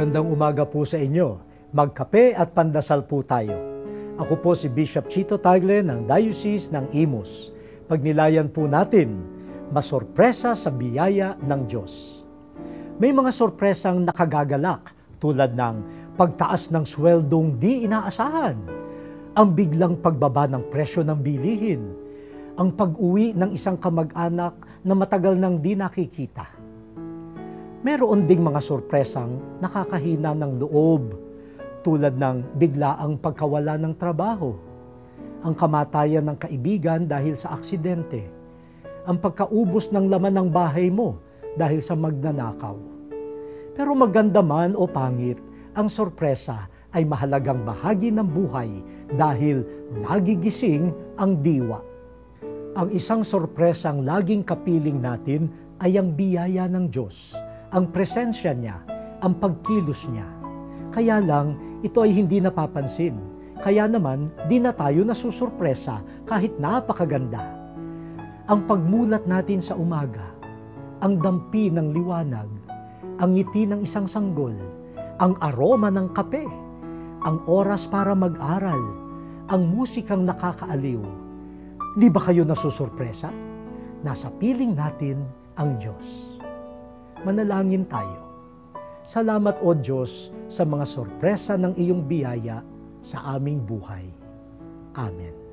Magandang umaga po sa inyo. Magkape at pandasal po tayo. Ako po si Bishop Chito Tagle ng Diocese ng Imus. Pagnilayan po natin, masorpresa sa biyaya ng Diyos. May mga sorpresang nakagagalak tulad ng pagtaas ng sweldong di inaasahan, ang biglang pagbaba ng presyo ng bilihin, ang pag-uwi ng isang kamag-anak na matagal nang di nakikita. Meron ding mga sorpresang nakakahina ng loob tulad ng biglaang pagkawala ng trabaho, ang kamatayan ng kaibigan dahil sa aksidente, ang pagkaubos ng laman ng bahay mo dahil sa magnanakaw. Pero maganda man o pangit, ang sorpresa ay mahalagang bahagi ng buhay dahil nagigising ang diwa. Ang isang sorpresang laging kapiling natin ay ang biyaya ng Diyos, ang presensya niya, ang pagkilos niya. Kaya lang, ito ay hindi napapansin. Kaya naman, di na tayo nasusurpresa kahit napakaganda. Ang pagmulat natin sa umaga, ang dampi ng liwanag, ang ngiti ng isang sanggol, ang aroma ng kape, ang oras para mag-aral, ang musikang nakakaaliw. Di ba kayo nasusurpresa? Nasa piling natin ang Diyos. Manalangin tayo. Salamat o Diyos sa mga sorpresa ng iyong biyaya sa aming buhay. Amen.